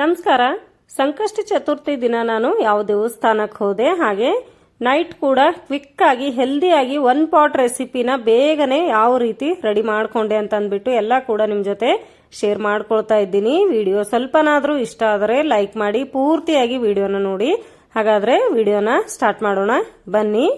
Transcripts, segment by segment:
ನಮಸ್ಕಾರ. ಸಂಕಷ್ಟ ಚತುರ್ಥಿ ದಿನ ನಾನು ಯಾವ ದೇವಸ್ಥಾನಕ್ಕೆ ಹೋದೆ, ಹಾಗೆ ನೈಟ್ ಕೂಡ ಕ್ವಿಕ್ ಆಗಿ ಹೆಲ್ದಿಯಾಗಿ ಒನ್ ಪಾಟ್ ರೆಸಿಪಿನ ಬೇಗನೆ ಯಾವ ರೀತಿ ರೆಡಿ ಮಾಡಿಕೊಂಡೆ ಅಂತ ಅಂದ್ಬಿಟ್ಟು ಎಲ್ಲ ಕೂಡ ನಿಮ್ಮ ಜೊತೆ ಶೇರ್ ಮಾಡ್ಕೊಳ್ತಾ ಇದ್ದೀನಿ. ವಿಡಿಯೋ ಸ್ವಲ್ಪನಾದರೂ ಇಷ್ಟ ಆದರೆ ಲೈಕ್ ಮಾಡಿ, ಪೂರ್ತಿಯಾಗಿ ವಿಡಿಯೋನ ನೋಡಿ. ಹಾಗಾದ್ರೆ ವಿಡಿಯೋನ ಸ್ಟಾರ್ಟ್ ಮಾಡೋಣ. ಬನ್ನಿ.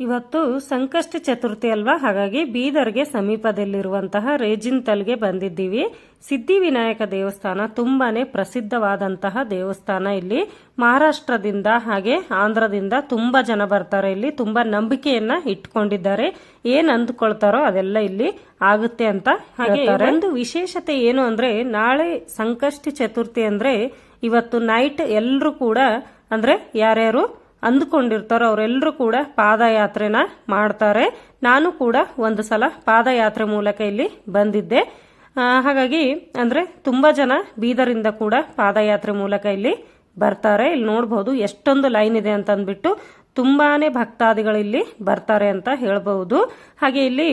ಇವತ್ತು ಸಂಕಷ್ಟ ಚತುರ್ಥಿ ಅಲ್ವಾ? ಹಾಗಾಗಿ ಬೀದರ್ಗೆ ಸಮೀಪದಲ್ಲಿರುವಂತಹ ರೇಜಿಂತಲ್ಗೆ ಬಂದಿದ್ದೀವಿ. ಸಿದ್ಧಿವಿನಾಯಕ ದೇವಸ್ಥಾನ ತುಂಬಾನೇ ಪ್ರಸಿದ್ಧವಾದಂತಹ ದೇವಸ್ಥಾನ ಇಲ್ಲಿ. ಮಹಾರಾಷ್ಟ್ರದಿಂದ ಹಾಗೆ ಆಂಧ್ರದಿಂದ ತುಂಬಾ ಜನ ಬರ್ತಾರೆ ಇಲ್ಲಿ. ತುಂಬಾ ನಂಬಿಕೆಯನ್ನ ಇಟ್ಕೊಂಡಿದ್ದಾರೆ. ಏನ್ ಅಂದ್ಕೊಳ್ತಾರೋ ಅದೆಲ್ಲ ಇಲ್ಲಿ ಆಗುತ್ತೆ ಅಂತ ಹಾಗೆ ಒಂದು ವಿಶೇಷತೆ ಏನು ಅಂದ್ರೆ ನಾಳೆ ಸಂಕಷ್ಟ ಚತುರ್ಥಿ ಅಂದ್ರೆ ಇವತ್ತು ನೈಟ್ ಎಲ್ಲರೂ ಕೂಡ ಅಂದ್ರೆ ಯಾರ್ಯಾರು ಅಂದುಕೊಂಡಿರ್ತಾರೋ ಅವರೆಲ್ಲರೂ ಕೂಡ ಪಾದಯಾತ್ರೆನ ಮಾಡ್ತಾರೆ. ನಾನು ಕೂಡ ಒಂದು ಸಲ ಪಾದಯಾತ್ರೆ ಮೂಲಕ ಇಲ್ಲಿ ಬಂದಿದ್ದೆ. ಹಾಗಾಗಿ ಅಂದ್ರೆ ತುಂಬಾ ಜನ ಬೀದರಿಂದ ಕೂಡ ಪಾದಯಾತ್ರೆ ಮೂಲಕ ಇಲ್ಲಿ ಬರ್ತಾರೆ. ಇಲ್ಲಿ ನೋಡಬಹುದು ಎಷ್ಟೊಂದು ಲೈನ್ ಇದೆ ಅಂತ ಅಂದ್ಬಿಟ್ಟು ತುಂಬಾನೇ ಭಕ್ತಾದಿಗಳು ಇಲ್ಲಿ ಬರ್ತಾರೆ ಅಂತ ಹೇಳ್ಬಹುದು. ಹಾಗೆ ಇಲ್ಲಿ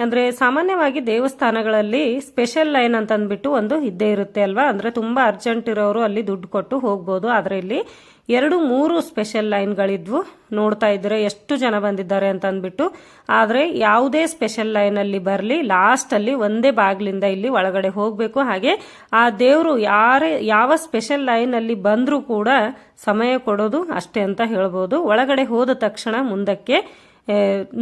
ಅಂದ್ರೆ ಸಾಮಾನ್ಯವಾಗಿ ದೇವಸ್ಥಾನಗಳಲ್ಲಿ ಸ್ಪೆಷಲ್ ಲೈನ್ ಅಂತ ಅಂದ್ಬಿಟ್ಟು ಒಂದು ಇದ್ದೇ ಇರುತ್ತೆ ಅಲ್ವಾ? ಅಂದ್ರೆ ತುಂಬಾ ಅರ್ಜೆಂಟ್ ಇರೋರು ಅಲ್ಲಿ ದುಡ್ಡು ಕೊಟ್ಟು ಹೋಗ್ಬೋದು. ಆದ್ರೆ ಇಲ್ಲಿ ಎರಡು, ಮೂರು ಸ್ಪೆಷಲ್ ಲೈನ್ಗಳಿದ್ವು ನೋಡ್ತಾ ಇದ್ರೆ ಎಷ್ಟು ಜನ ಬಂದಿದ್ದಾರೆ ಅಂತ ಅಂದ್ಬಿಟ್ಟು ಆದ್ರೆ ಯಾವುದೇ ಸ್ಪೆಷಲ್ ಲೈನ್ ಅಲ್ಲಿ ಬರಲಿ ಲಾಸ್ಟ್ ಅಲ್ಲಿ ಒಂದೇ ಬಾಗ್ಲಿಂದ ಇಲ್ಲಿ ಒಳಗಡೆ ಹೋಗ್ಬೇಕು. ಹಾಗೆ ಆ ದೇವರು ಯಾರೇ, ಯಾವ ಸ್ಪೆಷಲ್ ಲೈನ್ ಅಲ್ಲಿ ಬಂದ್ರು ಕೂಡ ಸಮಯ ಕೊಡೋದು ಅಷ್ಟೇ ಅಂತ ಹೇಳ್ಬೋದು. ಒಳಗಡೆ ಹೋದ ತಕ್ಷಣ ಮುಂದಕ್ಕೆ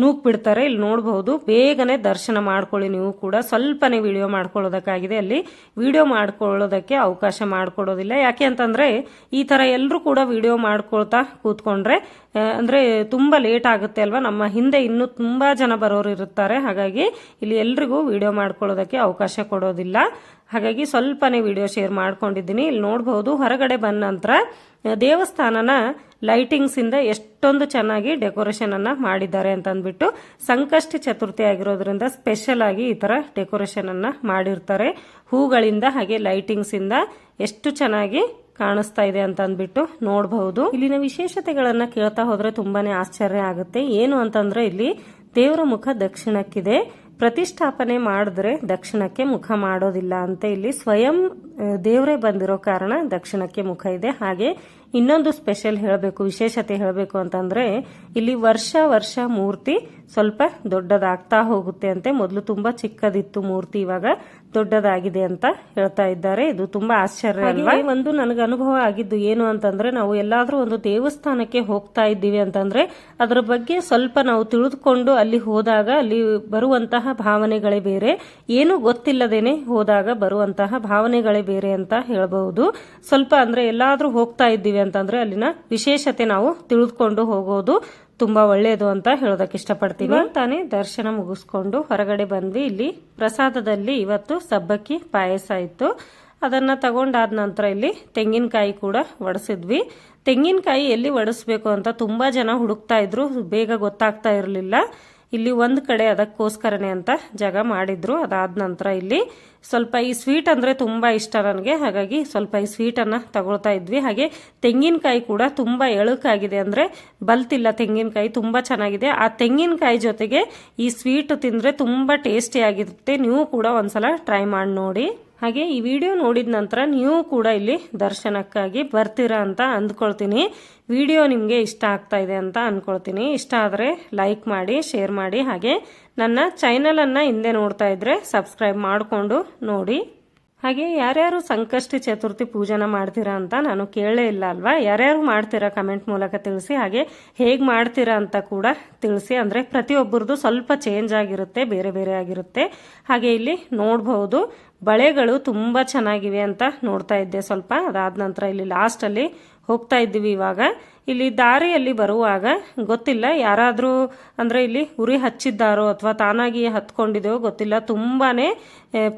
ನೂಕ್ ಬಿಡ್ತಾರೆ, ಇಲ್ಲಿ ನೋಡಬಹುದು. ಬೇಗನೆ ದರ್ಶನ ಮಾಡ್ಕೊಳ್ಳಿ ನೀವು ಕೂಡ. ಸ್ವಲ್ಪನೇ ವಿಡಿಯೋ ಮಾಡ್ಕೊಳ್ಳೋದಕ್ಕಾಗಿದೆ. ಅಲ್ಲಿ ವಿಡಿಯೋ ಮಾಡ್ಕೊಳ್ಳೋದಕ್ಕೆ ಅವಕಾಶ ಮಾಡಿಕೊಡೋದಿಲ್ಲ ಯಾಕೆ ಅಂತಂದ್ರೆ ಈ ತರ ಎಲ್ಲರೂ ಕೂಡ ವಿಡಿಯೋ ಮಾಡ್ಕೊಳ್ತಾ ಕೂತ್ಕೊಂಡ್ರೆ ಅಂದ್ರೆ ತುಂಬಾ ಲೇಟ್ ಆಗುತ್ತೆ ಅಲ್ವಾ? ನಮ್ಮ ಹಿಂದೆ ಇನ್ನೂ ತುಂಬಾ ಜನ ಬರೋರು ಇರುತ್ತಾರೆ. ಹಾಗಾಗಿ ಇಲ್ಲಿ ಎಲ್ರಿಗೂ ವಿಡಿಯೋ ಮಾಡ್ಕೊಳ್ಳೋದಕ್ಕೆ ಅವಕಾಶ ಕೊಡೋದಿಲ್ಲ. ಹಾಗಾಗಿ ಸ್ವಲ್ಪನೇ ವಿಡಿಯೋ ಶೇರ್ ಮಾಡ್ಕೊಂಡಿದ್ದೀನಿ. ಇಲ್ಲಿ ನೋಡಬಹುದು ಹೊರಗಡೆ ಬಂದ ನಂತರ ದೇವಸ್ಥಾನನ ಲೈಟಿಂಗ್ಸ್ ಇಂದ ಎಷ್ಟೊಂದು ಚೆನ್ನಾಗಿ ಡೆಕೋರೇಷನ್ ಅನ್ನ ಮಾಡಿದ್ದಾರೆ ಅಂತ ಅಂದ್ಬಿಟ್ಟು ಸಂಕಷ್ಟ ಚತುರ್ಥಿ ಆಗಿರೋದ್ರಿಂದ ಸ್ಪೆಷಲ್ ಆಗಿ ಈ ತರ ಡೆಕೋರೇಷನ್ ಅನ್ನ ಮಾಡಿರ್ತಾರೆ. ಹೂಗಳಿಂದ ಹಾಗೆ ಲೈಟಿಂಗ್ಸ್ ಇಂದ ಎಷ್ಟು ಚೆನ್ನಾಗಿ ಕಾಣಿಸ್ತಾ ಇದೆ ಅಂತ ಅಂದ್ಬಿಟ್ಟು ನೋಡಬಹುದು. ಇಲ್ಲಿನ ವಿಶೇಷತೆಗಳನ್ನ ಕೇಳ್ತಾ ಹೋದ್ರೆ ತುಂಬಾನೇ ಆಶ್ಚರ್ಯ ಆಗುತ್ತೆ. ಏನು ಅಂತಂದ್ರೆ ಇಲ್ಲಿ ದೇವರ ಮುಖ ದಕ್ಷಿಣಕ್ಕಿದೆ. ಪ್ರತಿಷ್ಠಾಪನೆ ಮಾಡಿದ್ರೆ ದಕ್ಷಿಣಕ್ಕೆ ಮುಖ ಮಾಡೋದಿಲ್ಲ ಅಂತ ಇಲ್ಲಿ ಸ್ವಯಂ ದೇವರೇ ಬಂದಿರೋ ಕಾರಣ ದಕ್ಷಿಣಕ್ಕೆ ಮುಖ ಇದೆ. ಹಾಗೆ ಇನ್ನೊಂದು ಸ್ಪೆಷಲ್ ಹೇಳಬೇಕು, ವಿಶೇಷತೆ ಹೇಳಬೇಕು ಅಂತಂದ್ರೆ, ಇಲ್ಲಿ ವರ್ಷ ವರ್ಷ ಮೂರ್ತಿ ಸ್ವಲ್ಪ ದೊಡ್ಡದಾಗ್ತಾ ಹೋಗುತ್ತೆ ಅಂತೆ. ಮೊದಲು ತುಂಬಾ ಚಿಕ್ಕದಿತ್ತು ಮೂರ್ತಿ, ಇವಾಗ ದೊಡ್ಡದಾಗಿದೆ ಅಂತ ಹೇಳ್ತಾ ಇದ್ದಾರೆ. ಇದು ತುಂಬಾ ಆಶ್ಚರ್ಯ ಅಲ್ವಾ? ಒಂದು ನನಗೆ ಅನುಭವ ಆಗಿದ್ದು ಏನು ಅಂತಂದ್ರೆ, ನಾವು ಎಲ್ಲಾದ್ರೂ ಒಂದು ದೇವಸ್ಥಾನಕ್ಕೆ ಹೋಗ್ತಾ ಇದ್ದೀವಿ ಅಂತಂದ್ರೆ, ಅದರ ಬಗ್ಗೆ ಸ್ವಲ್ಪ ನಾವು ತಿಳಿದುಕೊಂಡು ಅಲ್ಲಿ ಹೋದಾಗ ಅಲ್ಲಿ ಬರುವಂತಹ ಭಾವನೆಗಳೇ ಬೇರೆ. ಏನು ಗೊತ್ತಿಲ್ಲದೇನೆ ಹೋದಾಗ ಬರುವಂತಹ ಭಾವನೆಗಳೇ ಬೇರೆ ಅಂತ ಹೇಳಬಹುದು. ಸ್ವಲ್ಪ ಅಂದ್ರೆ ಎಲ್ಲಾದ್ರೂ ಹೋಗ್ತಾ ಇದ್ದೀವಿ ಅಂತಂದ್ರೆ ಅಲ್ಲಿನ ವಿಶೇಷತೆ ನಾವು ತಿಳಿದುಕೊಂಡು ಹೋಗೋದು ತುಂಬಾ ಒಳ್ಳೆಯದು ಅಂತ ಹೇಳೋದಕ್ಕೆ ಇಷ್ಟಪಡ್ತೀವಿ ತಾನೇ ದರ್ಶನ ಮುಗಿಸ್ಕೊಂಡು ಹೊರಗಡೆ ಬಂದ್ವಿ ಇಲ್ಲಿ ಪ್ರಸಾದದಲ್ಲಿ ಇವತ್ತು ಸಬ್ಬಕ್ಕಿ ಪಾಯಸ ಇತ್ತು. ಅದನ್ನ ತಗೊಂಡಾದ ನಂತರ ಇಲ್ಲಿ ತೆಂಗಿನಕಾಯಿ ಕೂಡ ಒಡಿಸಿದ್ವಿ. ತೆಂಗಿನಕಾಯಿ ಎಲ್ಲಿ ಒಡಿಸ್ಬೇಕು ಅಂತ ತುಂಬಾ ಜನ ಹುಡುಕ್ತಾ ಇದ್ರು. ಬೇಗ ಗೊತ್ತಾಗ್ತಾ ಇರಲಿಲ್ಲ. ಇಲ್ಲಿ ಒಂದು ಕಡೆ ಅದಕ್ಕೋಸ್ಕರನೇ ಅಂತ ಜಾಗ ಮಾಡಿದ್ರು. ಅದಾದ ನಂತರ ಇಲ್ಲಿ ಸ್ವಲ್ಪ ಈ ಸ್ವೀಟ್ ಅಂದ್ರೆ ತುಂಬಾ ಇಷ್ಟ ನನಗೆ. ಹಾಗಾಗಿ ಸ್ವಲ್ಪ ಈ ಸ್ವೀಟನ್ನು ತಗೊಳ್ತಾ ಇದ್ವಿ. ಹಾಗೆ ತೆಂಗಿನಕಾಯಿ ಕೂಡ ತುಂಬಾ ಎಳುಕಾಗಿದೆ ಅಂದ್ರೆ ಬಲ್ತಿಲ್ಲ ತೆಂಗಿನಕಾಯಿ ತುಂಬಾ ಚೆನ್ನಾಗಿದೆ. ಆ ತೆಂಗಿನಕಾಯಿ ಜೊತೆಗೆ ಈ ಸ್ವೀಟ್ ತಿಂದ್ರೆ ತುಂಬಾ ಟೇಸ್ಟಿಯಾಗಿರುತ್ತೆ ನೀವು ಕೂಡ ಒಂದ್ಸಲ ಟ್ರೈ ಮಾಡಿ ನೋಡಿ. ಹಾಗೆ ಈ ವಿಡಿಯೋ ನೋಡಿದ ನಂತರ ನೀವು ಕೂಡ ಇಲ್ಲಿ ದರ್ಶನಕ್ಕಾಗಿ ಬರ್ತೀರಾ ಅಂತ ಅಂದ್ಕೊಳ್ತೀನಿ. ವಿಡಿಯೋ ನಿಮಗೆ ಇಷ್ಟ ಆಗ್ತಾ ಇದೆ ಅಂತ ಅಂದ್ಕೊಳ್ತೀನಿ ಇಷ್ಟ ಆದರೆ ಲೈಕ್ ಮಾಡಿ, ಶೇರ್ ಮಾಡಿ. ಹಾಗೆ ನನ್ನ ಚಾನೆಲ್ ಅನ್ನ ಹಿಂದೆ ನೋಡ್ತಾ ಇದ್ರೆ ಸಬ್ಸ್ಕ್ರೈಬ್ ಮಾಡಿಕೊಂಡು ನೋಡಿ. ಹಾಗೆ ಯಾರ್ಯಾರು ಸಂಕಷ್ಟಿ ಚತುರ್ಥಿ ಪೂಜನ ಮಾಡ್ತೀರಾ ಅಂತ ನಾನು ಕೇಳೇ ಇಲ್ಲ ಅಲ್ವಾ? ಯಾರ್ಯಾರು ಮಾಡ್ತೀರಾ ಕಮೆಂಟ್ ಮೂಲಕ ತಿಳಿಸಿ. ಹಾಗೆ ಹೇಗೆ ಮಾಡ್ತೀರಾ ಅಂತ ಕೂಡ ತಿಳಿಸಿ. ಅಂದ್ರೆ ಪ್ರತಿಯೊಬ್ಬರದು ಸ್ವಲ್ಪ ಚೇಂಜ್ ಆಗಿರುತ್ತೆ, ಬೇರೆ ಬೇರೆ ಆಗಿರುತ್ತೆ. ಹಾಗೆ ಇಲ್ಲಿ ನೋಡಬಹುದು. ಬಳೆಗಳು ತುಂಬಾ ಚೆನ್ನಾಗಿವೆ ಅಂತ ನೋಡ್ತಾ ಇದ್ದೆ ಸ್ವಲ್ಪ. ಅದಾದ ನಂತರ ಇಲ್ಲಿ ಲಾಸ್ಟ್ ಅಲ್ಲಿ ಹೋಗ್ತಾ ಇದ್ದೀವಿ ಇವಾಗ. ಇಲ್ಲಿ ದಾರಿಯಲ್ಲಿ ಬರುವಾಗ ಗೊತ್ತಿಲ್ಲ ಯಾರಾದರೂ ಅಂದ್ರೆ ಇಲ್ಲಿ ಉರಿ ಹಚ್ಚಿದ್ದಾರೋ ಅಥವಾ ತಾನಾಗಿ ಹತ್ಕೊಂಡಿದೆಯೋ ಗೊತ್ತಿಲ್ಲ. ತುಂಬಾ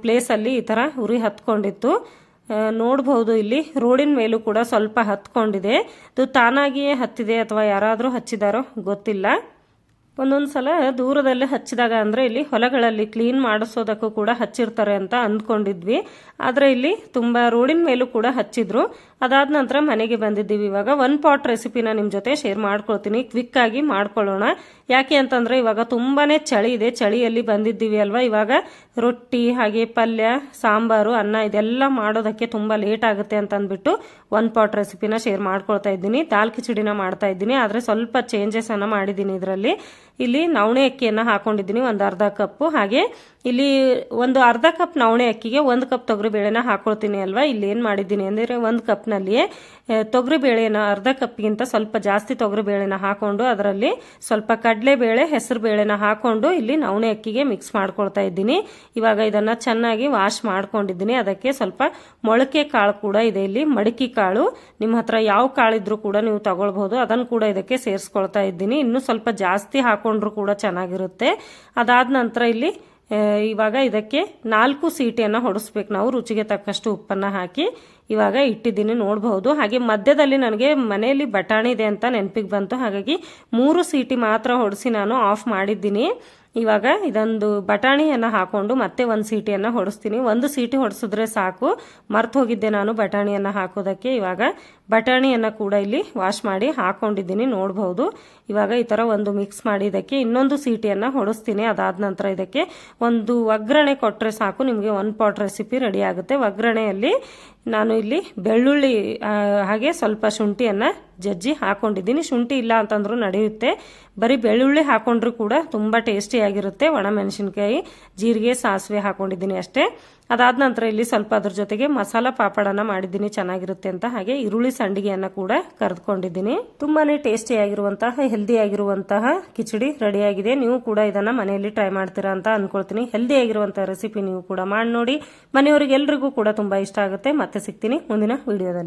ಪ್ಲೇಸ್ ಅಲ್ಲಿ ಈ ತರ ಉರಿ ಹತ್ಕೊಂಡಿತ್ತು. ನೋಡಬಹುದು ಇಲ್ಲಿ ರೋಡಿನ ಮೇಲೂ ಕೂಡ ಸ್ವಲ್ಪ ಹತ್ಕೊಂಡಿದೆ. ಅದು ತಾನಾಗಿಯೇ ಹತ್ತಿದೆ ಅಥವಾ ಯಾರಾದರೂ ಹಚ್ಚಿದಾರೋ ಗೊತ್ತಿಲ್ಲ. ಒಂದೊಂದು ಸಲ ದೂರದಲ್ಲಿ ಹಚ್ಚಿದಾಗ ಅಂದರೆ ಇಲ್ಲಿ ಹೊಲಗಳಲ್ಲಿ ಕ್ಲೀನ್ ಮಾಡಿಸೋದಕ್ಕೂ ಕೂಡ ಹಚ್ಚಿರ್ತಾರೆ ಅಂತ ಅಂದ್ಕೊಂಡಿದ್ವಿ. ಆದರೆ ಇಲ್ಲಿ ತುಂಬ ರೋಡಿನ ಮೇಲೂ ಕೂಡ ಹಚ್ಚಿದ್ರು. ಅದಾದ ನಂತರ ಮನೆಗೆ ಬಂದಿದ್ದೀವಿ. ಇವಾಗ ಒನ್ ಪಾಟ್ ರೆಸಿಪಿನ ನಿಮ್ಮ ಜೊತೆ ಶೇರ್ ಮಾಡ್ಕೊಳ್ತೀನಿ. ಕ್ವಿಕ್ ಆಗಿ ಮಾಡ್ಕೊಳ್ಳೋಣ. ಯಾಕೆ ಅಂತಂದರೆ ಇವಾಗ ತುಂಬಾ ಚಳಿ ಇದೆ. ಚಳಿಯಲ್ಲಿ ಬಂದಿದ್ದೀವಿ ಅಲ್ವಾ? ಇವಾಗ ರೊಟ್ಟಿ, ಹಾಗೆ ಪಲ್ಯ, ಸಾಂಬಾರು, ಅನ್ನ ಇದೆಲ್ಲ ಮಾಡೋದಕ್ಕೆ ತುಂಬ ಲೇಟ್ ಆಗುತ್ತೆ ಅಂತ ಅಂದ್ಬಿಟ್ಟು ಒನ್ ಪಾಟ್ ರೆಸಿಪಿನ ಶೇರ್ ಮಾಡ್ಕೊಳ್ತಾ ಇದ್ದೀನಿ. ದಾಲ್ ಕಿಚಡಿನ ಮಾಡ್ತಾ ಇದ್ದೀನಿ. ಆದರೆ ಸ್ವಲ್ಪ ಚೇಂಜಸ್ ಅನ್ನ ಮಾಡಿದ್ದೀನಿ ಇದರಲ್ಲಿ. ಇಲ್ಲಿ ನವಣೆ ಅಕ್ಕಿಯನ್ನು ಹಾಕೊಂಡಿದ್ದೀನಿ. ಒಂದು ಅರ್ಧ ಕಪ್ಪು. ಹಾಗೆ ಇಲ್ಲಿ ಒಂದು ಅರ್ಧ ಕಪ್ ನವಣೆ ಅಕ್ಕಿಗೆ ಒಂದು ಕಪ್ ತೊಗರಿ ಬೇಳೆನ ಹಾಕೊಳ್ತೀನಿ ಅಲ್ವಾ? ಇಲ್ಲಿ ಏನು ಮಾಡಿದ್ದೀನಿ ಅಂದರೆ ಒಂದು ಕಪ್ನಲ್ಲಿಯೇ ತೊಗರಿ ಬೇಳೆನ ಅರ್ಧ ಕಪ್ಗಿಂತ ಸ್ವಲ್ಪ ಜಾಸ್ತಿ ತೊಗರಿ ಬೇಳೆನ ಹಾಕೊಂಡು ಅದರಲ್ಲಿ ಸ್ವಲ್ಪ ಕಡಲೆಬೇಳೆ ಹೆಸರು ಬೇಳೆನ ಹಾಕೊಂಡು ಇಲ್ಲಿ ನವಣೆ ಅಕ್ಕಿಗೆ ಮಿಕ್ಸ್ ಮಾಡ್ಕೊಳ್ತಾ ಇದ್ದೀನಿ. ಇವಾಗ ಇದನ್ನು ಚೆನ್ನಾಗಿ ವಾಶ್ ಮಾಡ್ಕೊಂಡಿದ್ದೀನಿ. ಅದಕ್ಕೆ ಸ್ವಲ್ಪ ಮೊಳಕೆ ಕಾಳು ಕೂಡ ಇದೆ ಇಲ್ಲಿ. ಮಡಿಕೆ ಕಾಳು. ನಿಮ್ಮ ಹತ್ರ ಯಾವ ಕಾಳಿದ್ರು ಕೂಡ ನೀವು ತಗೊಳ್ಬಹುದು. ಅದನ್ನು ಕೂಡ ಇದಕ್ಕೆ ಸೇರಿಸ್ಕೊಳ್ತಾ ಇದ್ದೀನಿ. ಇನ್ನೂ ಸ್ವಲ್ಪ ಜಾಸ್ತಿ ಹಾಕೊಂಡ್ರು ಕೂಡ ಚೆನ್ನಾಗಿರುತ್ತೆ. ಅದಾದ ನಂತರ ಇಲ್ಲಿ ಇವಾಗ ಇದಕ್ಕೆ ನಾಲ್ಕು ಸೀಟಿಯನ್ನು ಹೊಡಿಸ್ಬೇಕು. ನಾವು ರುಚಿಗೆ ತಕ್ಕಷ್ಟು ಉಪ್ಪನ್ನು ಹಾಕಿ ಇವಾಗ ಇಟ್ಟಿದ್ದೀನಿ ನೋಡಬಹುದು ಹಾಗೆ ಮಧ್ಯದಲ್ಲಿ ನನಗೆ ಮನೆಯಲ್ಲಿ ಬಟಾಣಿ ಇದೆ ಅಂತ ನೆನಪಿಗೆ ಬಂತು. ಹಾಗಾಗಿ ಮೂರು ಸೀಟಿ ಮಾತ್ರ ಹೊಡೆಸಿ ನಾನು ಆಫ್ ಮಾಡಿದ್ದೀನಿ. ಇವಾಗ ಇದೊಂದು ಬಟಾಣಿಯನ್ನು ಹಾಕೊಂಡು ಮತ್ತೆ ಒಂದು ಸೀಟಿಯನ್ನು ಹೊಡಿಸ್ತೀನಿ. ಒಂದು ಸೀಟಿ ಹೊಡಿಸಿದ್ರೆ ಸಾಕು. ಮರ್ತು ಹೋಗಿದ್ದೆ ನಾನು ಬಟಾಣಿಯನ್ನು ಹಾಕೋದಕ್ಕೆ. ಇವಾಗ ಬಟಾಣಿಯನ್ನು ಕೂಡ ಇಲ್ಲಿ ವಾಶ್ ಮಾಡಿ ಹಾಕೊಂಡಿದ್ದೀನಿ ನೋಡಬಹುದು ಇವಾಗ ಈ ಥರ ಒಂದು ಮಿಕ್ಸ್ ಮಾಡಿ ಇದಕ್ಕೆ ಇನ್ನೊಂದು ಸೀಟಿಯನ್ನು ಹೊಡಿಸ್ತೀನಿ. ಅದಾದ ನಂತರ ಇದಕ್ಕೆ ಒಂದು ಒಗ್ಗರಣೆ ಕೊಟ್ಟರೆ ಸಾಕು. ನಿಮಗೆ ಒನ್ ಪಾಟ್ ರೆಸಿಪಿ ರೆಡಿ ಆಗುತ್ತೆ. ಒಗ್ಗರಣೆಯಲ್ಲಿ ನಾನು ಇಲ್ಲಿ ಬೆಳ್ಳುಳ್ಳಿ ಹಾಗೆ ಸ್ವಲ್ಪ ಶುಂಠಿಯನ್ನು ಜಜ್ಜಿ ಹಾಕೊಂಡಿದ್ದೀನಿ. ಶುಂಠಿ ಇಲ್ಲ ಅಂತಂದ್ರೂ ನಡೆಯುತ್ತೆ. ಬರೀ ಬೆಳ್ಳುಳ್ಳಿ ಹಾಕೊಂಡ್ರೂ ಕೂಡ ತುಂಬ ಟೇಸ್ಟಿಯಾಗಿರುತ್ತೆ ಒಣಮೆಣಸಿನ್ಕಾಯಿ ಜೀರಿಗೆ, ಸಾಸಿವೆ ಹಾಕೊಂಡಿದ್ದೀನಿ ಅಷ್ಟೇ. ಅದಾದ ನಂತರ ಇಲ್ಲಿ ಸ್ವಲ್ಪ ಅದ್ರ ಜೊತೆಗೆ ಮಸಾಲ ಪಾಪಡನ ಮಾಡಿದ್ದೀನಿ. ಚೆನ್ನಾಗಿರುತ್ತೆ ಅಂತ ಹಾಗೆ ಈರುಳ್ಳಿ ಸಂಡಿಗೆಯನ್ನು ಕೂಡ ಕರೆದುಕೊಂಡಿದ್ದೀನಿ. ಟೇಸ್ಟಿಯಾಗಿರುವಂತಹ ಹೆಲ್ದಿ ಆಗಿರುವಂತಹ ಕಿಚಡಿ ರೆಡಿಯಾಗಿದೆ. ನೀವು ಕೂಡ ಇದನ್ನ ಮನೆಯಲ್ಲಿ ಟ್ರೈ ಮಾಡ್ತೀರಾ ಅಂತ ಅನ್ಕೊಳ್ತೀನಿ. ಹೆಲ್ದಿ ಆಗಿರುವಂತಹ ರೆಸಿಪಿ ನೀವು ಕೂಡ ಮಾಡಿ ನೋಡಿ ಮನೆಯವರಿಗೆಲ್ಲರಿಗೂ ಕೂಡ ತುಂಬಾ ಇಷ್ಟ ಆಗುತ್ತೆ. ಮತ್ತೆ ಸಿಗ್ತೀನಿ ಮುಂದಿನ ವಿಡಿಯೋದಲ್ಲಿ